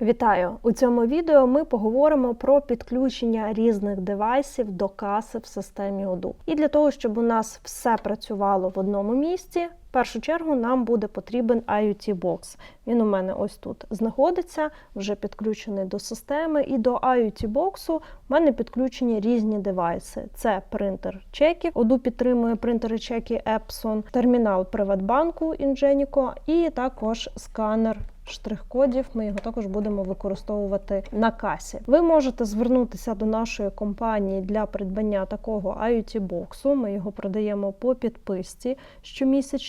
Вітаю! У цьому відео ми поговоримо про підключення різних девайсів до каси в системі ОДУ. І для того, щоб у нас все працювало в одному місці, в першу чергу нам буде потрібен IoT Box. Він у мене ось тут знаходиться, вже підключений до системи. І до IoT Box у мене підключені різні девайси. Це принтер чеків. Odoo підтримує принтери чеки Epson, термінал Приватбанку Ingenico і також сканер штрих-кодів. Ми його також будемо використовувати на касі. Ви можете звернутися до нашої компанії для придбання такого IoT боксу. Ми його продаємо по підписці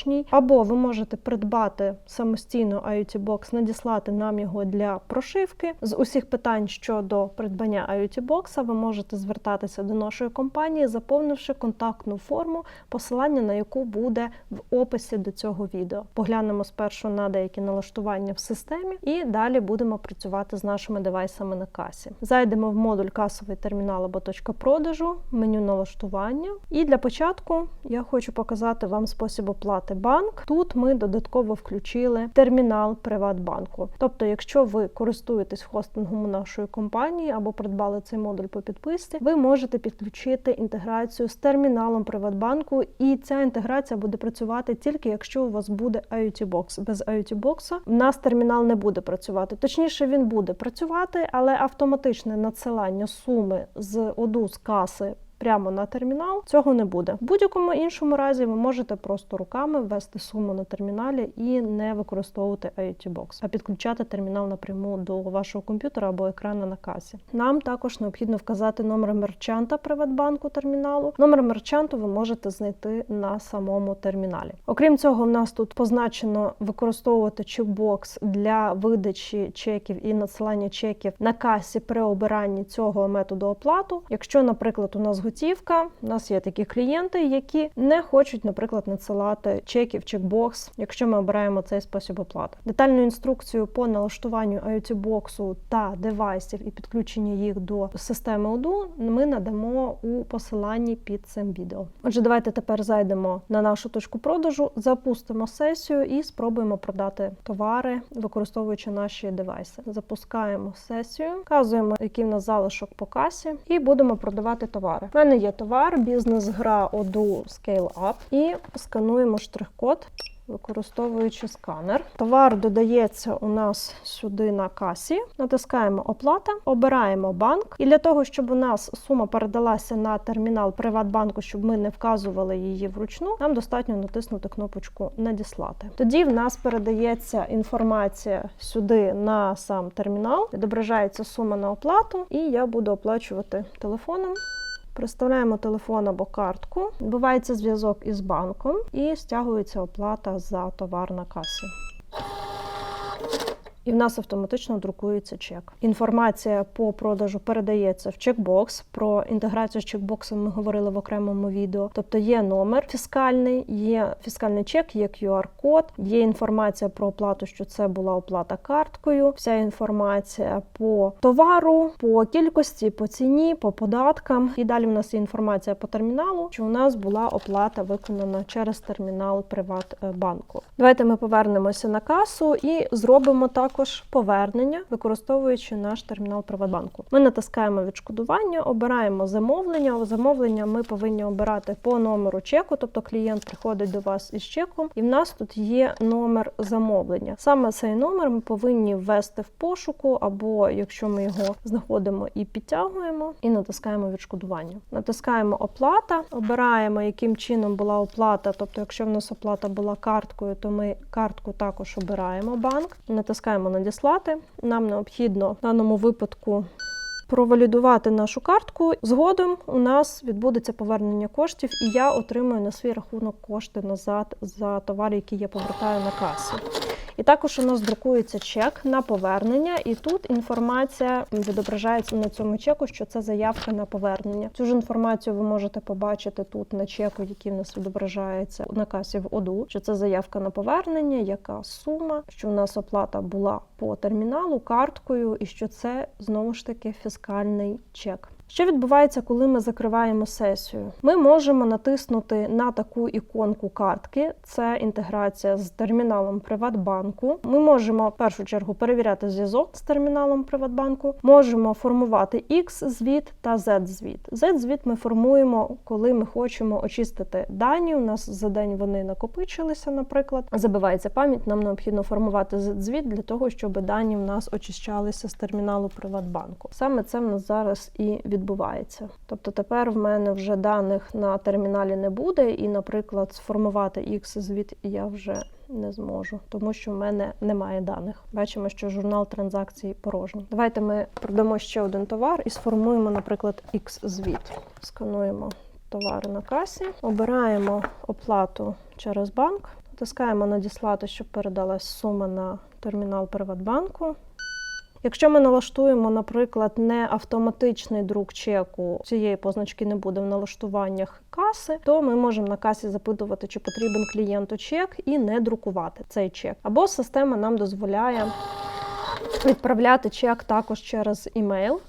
щомісячній, або ви можете придбати самостійно IoT бокс, надіслати нам його для прошивки. З усіх питань щодо придбання IoT бокса ви можете звертатися до нашої компанії, заповнивши контактну форму, посилання на яку буде в описі до цього відео. Поглянемо спершу на деякі налаштування в системі, і далі будемо працювати з нашими девайсами на касі. Зайдемо в модуль касовий термінал або точка продажу, меню налаштування. І для початку я хочу показати вам спосіб оплати банк. Тут ми додатково включили термінал Приватбанку. Тобто, якщо ви користуєтесь хостингом нашої компанії або придбали цей модуль по підписці, ви можете підключити інтеграцію з терміналом Приватбанку, і ця інтеграція буде працювати тільки якщо у вас буде IoT Box. Без IoT Box в нас термінал не буде працювати. Точніше, він буде працювати, але автоматичне надсилання суми з Odoo з каси. Прямо на термінал цього не буде. В будь-якому іншому разі ви можете просто руками ввести суму на терміналі і не використовувати IoT Box, а підключати термінал напряму до вашого комп'ютера або екрана на касі. Нам також необхідно вказати номер мерчанта Приватбанку терміналу. Номер мерчанту ви можете знайти на самому терміналі. Окрім цього, в нас тут позначено використовувати чекбокс для видачі чеків і надсилання чеків на касі при обиранні цього методу оплату. Якщо, наприклад, у нас готівка, у нас є такі клієнти, які не хочуть, наприклад, надсилати чеків, чекбокс, якщо ми обираємо цей спосіб оплати. Детальну інструкцію по налаштуванню IoT боксу та девайсів і підключення їх до системи Odoo ми надамо у посиланні під цим відео. Отже, давайте тепер зайдемо на нашу точку продажу, запустимо сесію і спробуємо продати товари, використовуючи наші девайси. Запускаємо сесію, вказуємо, який в нас залишок по касі, і будемо продавати товари. Мене є товар, бізнес-гра Odoo Scale Up і скануємо штрих-код. Використовуючи сканер, товар додається у нас сюди на касі. Натискаємо оплата, обираємо банк. І для того, щоб у нас сума передалася на термінал Приватбанку, щоб ми не вказували її вручну, нам достатньо натиснути кнопочку Надіслати. Тоді в нас передається інформація сюди на сам термінал, відображається сума на оплату, і я буду оплачувати телефоном. Приставляємо телефон або картку, відбувається зв'язок із банком і стягується оплата за товар на касі. І в нас автоматично друкується чек. Інформація по продажу передається в чекбокс. Про інтеграцію з чекбоксом ми говорили в окремому відео. Тобто є номер фіскальний, є фіскальний чек, є QR-код, є інформація про оплату, що це була оплата карткою. Вся інформація по товару, по кількості, по ціні, по податкам. І далі в нас є інформація по терміналу, що у нас була оплата виконана через термінал Приватбанку. Давайте ми повернемося на касу і зробимо так також повернення, використовуючи наш термінал Приватбанку. Ми натискаємо відшкодування, обираємо замовлення. Замовлення ми повинні обирати по номеру чеку, тобто клієнт приходить до вас із чеком, і в нас тут є номер замовлення. Саме цей номер ми повинні ввести в пошуку, або якщо ми його знаходимо і підтягуємо, і натискаємо відшкодування. Натискаємо оплата, обираємо, яким чином була оплата. Тобто, якщо в нас оплата була карткою, то ми картку також обираємо банк, натискаємо надіслати. Нам необхідно в даному випадку провалідувати нашу картку. Згодом у нас відбудеться повернення коштів, і я отримую на свій рахунок кошти назад за товари, які я повертаю на касі. І також у нас друкується чек на повернення, і тут інформація відображається на цьому чеку, що це заявка на повернення. Цю ж інформацію ви можете побачити тут на чеку, який в нас відображається на касі в ОДУ, що це заявка на повернення, яка сума, що у нас оплата була по терміналу карткою, і що це знову ж таки фіскальний чек. Що відбувається, коли ми закриваємо сесію? Ми можемо натиснути на таку іконку картки. Це інтеграція з терміналом Приватбанку. Ми можемо в першу чергу перевіряти зв'язок з терміналом Приватбанку. Можемо формувати X-звіт та Z-звіт. Z-звіт ми формуємо, коли ми хочемо очистити дані. У нас за день вони накопичилися, наприклад. Забивається пам'ять. Нам необхідно формувати Z-звіт для того, щоб дані в нас очищалися з терміналу Приватбанку. Саме це в нас зараз і відбувається відбувається. Тобто тепер в мене вже даних на терміналі не буде, і, наприклад, сформувати X звіт я вже не зможу, тому що в мене немає даних. Бачимо, що журнал транзакцій порожній. Давайте ми продамо ще один товар і сформуємо, наприклад, X звіт. Скануємо товари на касі, обираємо оплату через банк, натискаємо надіслати, щоб передалась сума на термінал Приватбанку. Якщо ми налаштуємо, наприклад, не автоматичний друк чеку, цієї позначки не буде в налаштуваннях каси, то ми можемо на касі запитувати, чи потрібен клієнту чек, і не друкувати цей чек. Або система нам дозволяє відправляти чек також через імейл.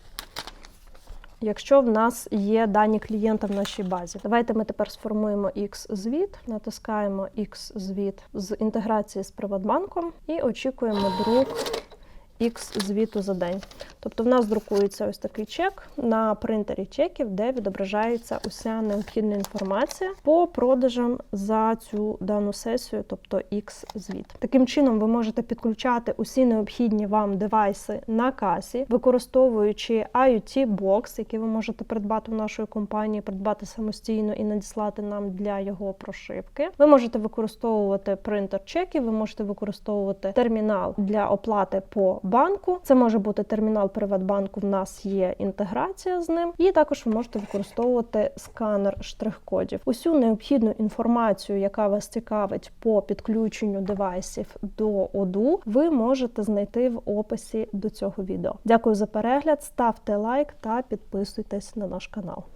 Якщо в нас є дані клієнта в нашій базі, давайте ми тепер сформуємо X-звіт, натискаємо X-звіт з інтеграції з Приватбанком і очікуємо друк X звіту за день. Тобто в нас друкується ось такий чек на принтері чеків, де відображається уся необхідна інформація по продажам за цю дану сесію, тобто X звіт. Таким чином, ви можете підключати усі необхідні вам девайси на касі, використовуючи IoT бокс, який ви можете придбати в нашої компанії, придбати самостійно і надіслати нам для його прошивки. Ви можете використовувати принтер чеків, ви можете використовувати термінал для оплати по банку. Це може бути термінал Приватбанку. В нас є інтеграція з ним, і також ви можете використовувати сканер штрих-кодів. Усю необхідну інформацію, яка вас цікавить по підключенню девайсів до ОДУ, ви можете знайти в описі до цього відео. Дякую за перегляд, ставте лайк та підписуйтесь на наш канал.